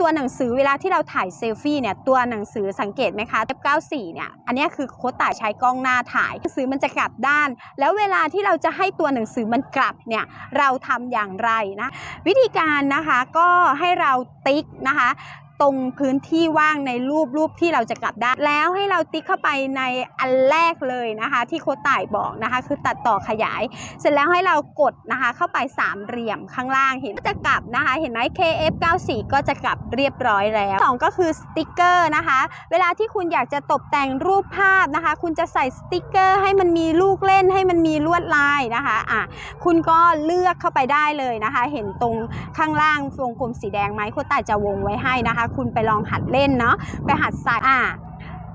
ตัวหนังสือเวลาที่เราถ่ายเซลฟี่เนี่ยตัวหนังสือสังเกตไหมคะ F94 เนี่ยอันนี้คือโค้ดต่ายใช้กล้องหน้าถ่ายหนังสือมันจะกลับด้าน แล้วเวลาที่เราจะให้ตัวหนังสือมันกลับเนี่ยเราทำอย่างไรนะ วิธีการนะคะก็ให้เราติ๊กนะคะ ตรงพื้นที่ว่างในรูปรูปที่เราจะกลับได้แล้วให้เราติ๊กเข้าไปในอันแรกเลยนะคะ ที่โค้ต่ายบอกนะคะ คือตัดต่อขยาย เสร็จแล้วให้เรากดนะคะเข้าไปสามเหลี่ยมข้างล่างเห็นจะกลับนะคะ เห็นไหม KF94 ก็จะกลับเรียบร้อยแล้วสองก็คือสติกเกอร์นะคะ เวลาที่คุณอยากจะตกแต่งรูปภาพนะคะ คุณจะใส่สติกเกอร์ให้มันมีลูกเล่นให้มันมีลวดลายนะคะอะคุณก็เลือกเข้าไปได้เลยนะคะ เห็นตรงข้างล่างวงกลมสีแดงไหมโคต่ายจะวงไว้ให้นะคะคุณไปลองหัดเล่นเนาะไปหัดใส่อ่า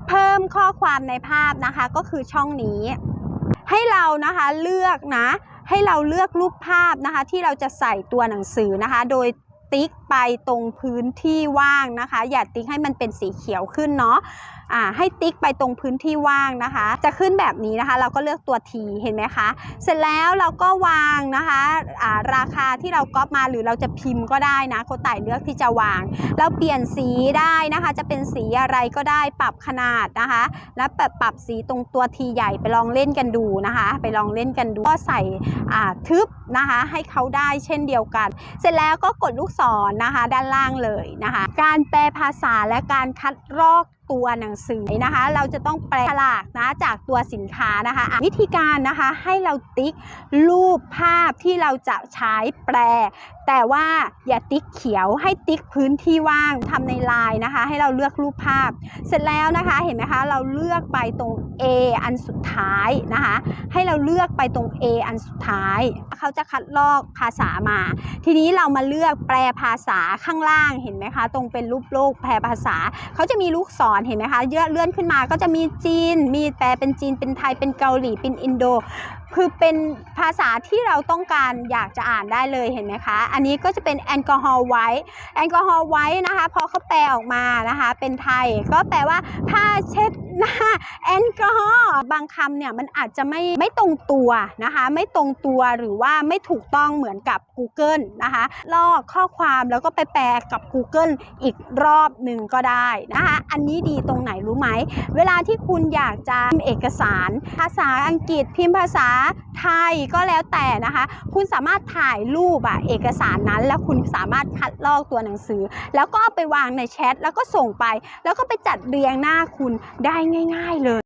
เพิ่มข้อความในภาพนะคะก็คือช่องนี้ ให้เรานะคะเลือกนะ ให้เราเลือกรูปภาพนะคะ ที่เราจะใส่ตัวหนังสือนะคะ โดยติ๊กไปตรงพื้นที่ว่างนะคะ อย่าติ๊กให้มันเป็นสีเขียวขึ้นเนาะอ่าให้ติ๊กไปตรงพื้นที่ว่างนะคะ จะขึ้นแบบนี้นะคะ เราก็เลือกตัว T เห็นไหมคะ เสร็จแล้วเราก็วางนะคะอ่าราคาที่เราก๊อปมาหรือเราจะพิมพ์ก็ได้นะโคต่ายเลือกที่จะวาง เราเปลี่ยนสีได้นะคะ จะเป็นสีอะไรก็ได้ปรับขนาดนะคะ แล้วปรับปรับสีตรงตัวทีใหญ่ไปลองเล่นกันดูนะคะ ไปลองเล่นกันดูก็ใส่อ่าทึบนะคะ ให้เขาได้เช่นเดียวกัน เสร็จแล้วก็กดลูกศรนะคะ ด้านล่างเลยนะคะ การแปลภาษาและการคัดลอก ตัวหนังสือนะคะ เราจะต้องแปลฉลากนะจากตัวสินค้านะคะะวิธีการนะคะให้เราติ๊กรูปภาพที่เราจะใช้แปลแต่ว่าอย่าติ๊กเขียวให้ติ๊กพื้นที่ว่างทำในไลน์นะคะ ให้เราเลือกรูปภาพ เสร็จแล้วนะคะเห็นไหมคะ เราเลือกไปตรง A อันสุดท้ายนะคะ ให้เราเลือกไปตรง A อันสุดท้าย เขาจะคัดลอกภาษามา ทีนี้เรามาเลือกแปลภาษาข้างล่างเห็นไหมคะ ตรงเป็นรูปโลกแปลภาษา เขาจะมีลูกศรเห็นไหมคะเยอะเลื่อนขึ้นมาก็จะมีจีน มีแปลเป็นจีนเป็นไทยเป็นเกาหลีเป็นอินโด คือเป็นภาษาที่เราต้องการอยากจะอ่านได้เลยเห็นไหมคะ อันนี้ก็จะเป็นแอลกอฮอล์ไว้ แอลกอฮอล์ไว้นะคะ พอเขาแปลออกมานะคะ เป็นไทยก็แปลว่าผ้าเช็ด หน้าแอลกอฮอล์บางคำเนี่ยมันอาจจะไม่ไม่ตรงตัวนะคะ ไม่ตรงตัวหรือว่าไม่ถูกต้องเหมือนกับ Google นะคะลอกข้อความแล้วก็ไปแปลกับ Google อีกรอบหนึ่งก็ได้นะคะ อันนี้ดีตรงไหนรู้ไหม เวลาที่คุณอยากจะพิมพ์เอกสาร ภาษาอังกฤษพิมพ์ภาษา ไทยก็แล้วแต่นะคะ คุณสามารถถ่ายรูปอะเอกสารนั้น แล้วคุณสามารถคัดลอกตัวหนังสือ แล้วก็เอาไปวางในแชทแล้วก็ส่งไป แล้วก็ไปจัดเรียงหน้าคุณได้ง่าย ๆเลย